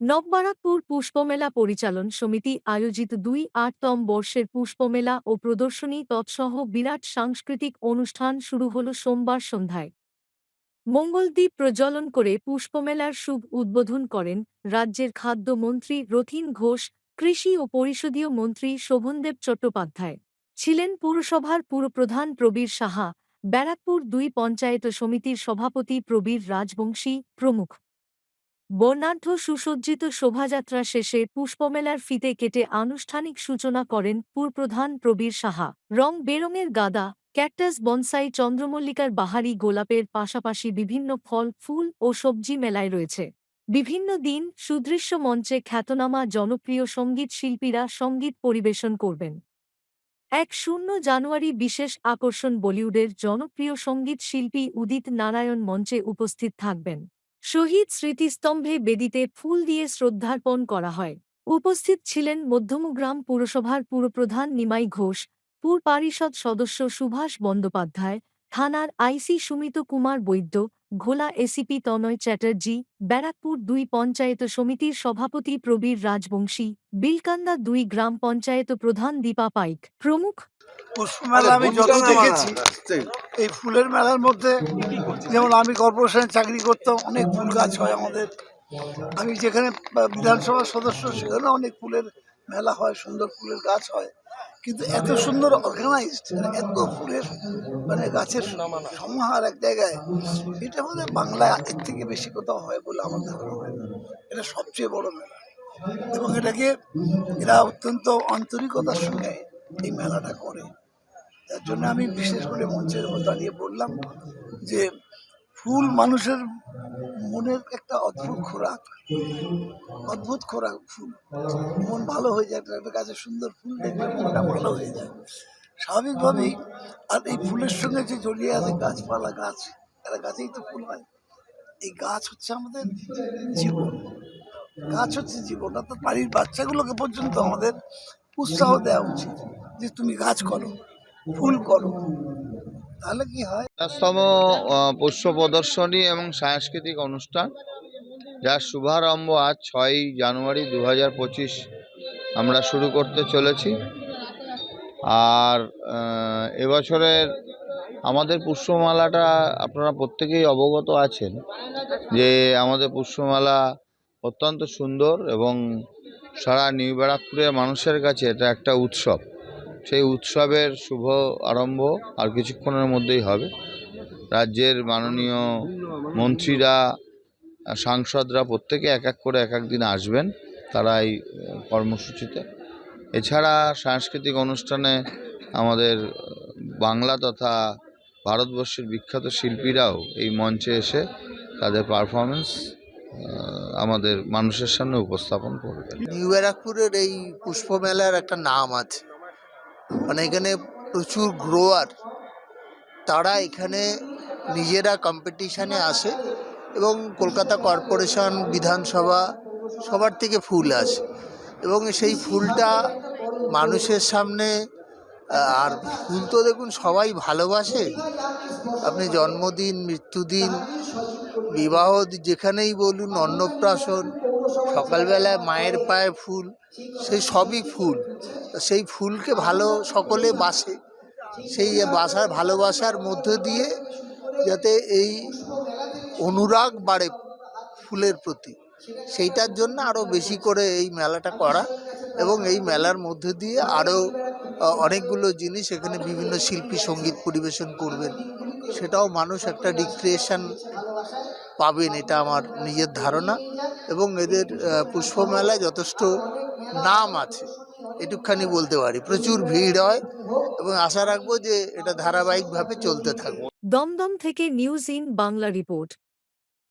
নববারাকপুর পুষ্পমেলা পরিচালন সমিতি আয়োজিত দুই আটতম বর্ষের পুষ্পমেলা ও প্রদর্শনী তৎসহ বিরাট সাংস্কৃতিক অনুষ্ঠান শুরু হল সোমবার সন্ধ্যায়। মঙ্গলদ্বীপ প্রজ্বলন করে পুষ্পমেলার শুভ উদ্বোধন করেন রাজ্যের খাদ্যমন্ত্রী রথীন ঘোষ, কৃষি ও পরিষদীয় মন্ত্রী শোভনদেব চট্টোপাধ্যায় ছিলেন পুরসভার পুরপ্রধান প্রবীর সাহা, ব্যারাকপুর দুই পঞ্চায়েত সমিতির সভাপতি প্রবীর রাজবংশী প্রমুখ। বর্ণাঢ্য সুসজ্জিত শোভাযাত্রা শেষে পুষ্পমেলার ফিতে কেটে আনুষ্ঠানিক সূচনা করেন পুরপ্রধান প্রবীর সাহা। রং বেরঙের গাদা, ক্যাকটাস বনসাই চন্দ্রমল্লিকার বাহারি গোলাপের পাশাপাশি বিভিন্ন ফল, ফুল ও সবজি মেলায় রয়েছে। বিভিন্ন দিন সুদৃশ্য মঞ্চে খ্যাতনামা জনপ্রিয় সংগীত শিল্পীরা সংগীত পরিবেশন করবেন। এক শূন্য জানুয়ারি বিশেষ আকর্ষণ বলিউডের জনপ্রিয় সংগীত শিল্পী উদিত নারায়ণ মঞ্চে উপস্থিত থাকবেন। শহীদ স্মৃতিস্তম্ভে বেদিতে ফুল দিয়ে শ্রদ্ধার্পণ করা হয়। উপস্থিত ছিলেন মধ্যমগ্রাম পুরসভার পুরপ্রধান নিমাই ঘোষ, পুর পারিষদ সদস্য সুভাষ বন্দ্যোপাধ্যায়, থানার আইসি সুমিত কুমার বৈদ্য, ঘোলা এসিপি তনয় চ্যাটার্জি, ব্যারাকপুর দুই পঞ্চায়েত সমিতির সভাপতি প্রবীর রাজবংশী, বিলকান্দা দুই গ্রাম পঞ্চায়েত প্রধান দীপা পাইক প্রমুখ পুষ্পমেলা আমি যত দেখেছি এই ফুলের মেলার মধ্যে যেমন আমি কর্পোরেশনে চাকরি করতাম অনেক ফুল গাছ হয় আমাদের। আমি যেখানে বিধানসভার সদস্য সেখানে অনেক ফুলের মেলা হয় সুন্দর ফুলের গাছ হয়। কিন্তু এত সুন্দর অর্গানাইজড এত ফুলের মানে গাছের সমাহার এক জায়গায় এটা বোধ বাংলা এর থেকে বেশি কোথাও হয় বলে আমার ধারণা হয় না। এটা সবচেয়ে বড় মেলা। এবং এটাকে এরা অত্যন্ত আন্তরিকতার সঙ্গে এই মেলাটা করে। তার জন্য আমি বিশেষ করে মঞ্চের উপর দাঁড়িয়ে বললাম যে, ফুল মানুষের মনের একটা অদ্ভুত খোরাক অদ্ভুত খোরাক ফুল। মন ভালো হয়ে যায় একটা গাছের সুন্দর ফুল দেখলে মনটা ভালো হয়ে যায়। স্বাভাবিকভাবেই আর এই ফুলের সঙ্গে যে জড়িয়ে আছে গাছপালা, গাছ এরা গাছেই তো ফুল হয়। এই গাছ হচ্ছে আমাদের জীবন। গাছ হচ্ছে জীবন, অর্থাৎ বাড়ির বাচ্চাগুলোকে পর্যন্ত আমাদের উৎসাহ দেওয়া উচিত। যে তুমি গাছ করো, ফুল করো, তাহলে কি হয়? পঞ্চাশতম পুষ্প প্রদর্শনী এবং সাংস্কৃতিক অনুষ্ঠান যার শুভারম্ভ আজ ছয়ই জানুয়ারি দু হাজার পঁচিশ আমরা শুরু করতে চলেছি। আর এবছরের আমাদের পুষ্পমালাটা আপনারা প্রত্যেকেই অবগত আছেন যে আমাদের পুষ্পমালা অত্যন্ত সুন্দর এবং সারা নিউ ব্যারাকপুরের মানুষের কাছে এটা একটা উৎসব। সেই উৎসবের শুভ আরম্ভ আর কিছুক্ষণের মধ্যেই হবে। রাজ্যের মাননীয় মন্ত্রীরা, সাংসদরা প্রত্যেকে এক এক করে এক এক দিন আসবেন তারা এই কর্মসূচিতে। এছাড়া সাংস্কৃতিক অনুষ্ঠানে আমাদের বাংলা তথা ভারতবর্ষের বিখ্যাত শিল্পীরাও এই মঞ্চে এসে তাদের পারফরমেন্স আমাদের মানুষের সামনে উপস্থাপন করবে নিউ ব্যারাকপুরের এই পুষ্প মেলার একটা নাম আছে। মানে এখানে প্রচুর গ্রোয়ার তারা এখানে নিজেরা কম্পিটিশানে আসে এবং কলকাতা কর্পোরেশন বিধানসভা সবার থেকে ফুল আসে এবং সেই ফুলটা মানুষের সামনে আর ফুল তো দেখুন সবাই ভালোবাসে। আপনি জন্মদিন, মৃত্যুদিন, বিবাহ, যেখানেই বলুন, অন্নপ্রাশন সকালবেলায় মায়ের পায়ে ফুল সেই সবই ফুল। সেই ফুলকে ভালো সকলে বাসে। সেই বাসার ভালোবাসার মধ্য দিয়ে যাতে এই অনুরাগ বাড়ে ফুলের প্রতি। সেইটার জন্য আরও বেশি করে এই মেলাটা করা এবং এই মেলার মধ্যে দিয়ে আরও অনেকগুলো জিনিস এখানে বিভিন্ন শিল্পী সংগীত পরিবেশন করবেন। সেটাও মানুষ একটা রিক্রিয়েশন পাবেন, এটা আমার নিজের ধারণা। এবং এদের পুষ্পমেলায় যথেষ্ট নাম আছে, এটুকখানি বলতে পারি। প্রচুর ভিড় হয় এবং আশা রাখব যে এটা ধারাবাহিকভাবে চলতে থাকব। দমদম থেকে নিউজ ইন বাংলা রিপোর্ট।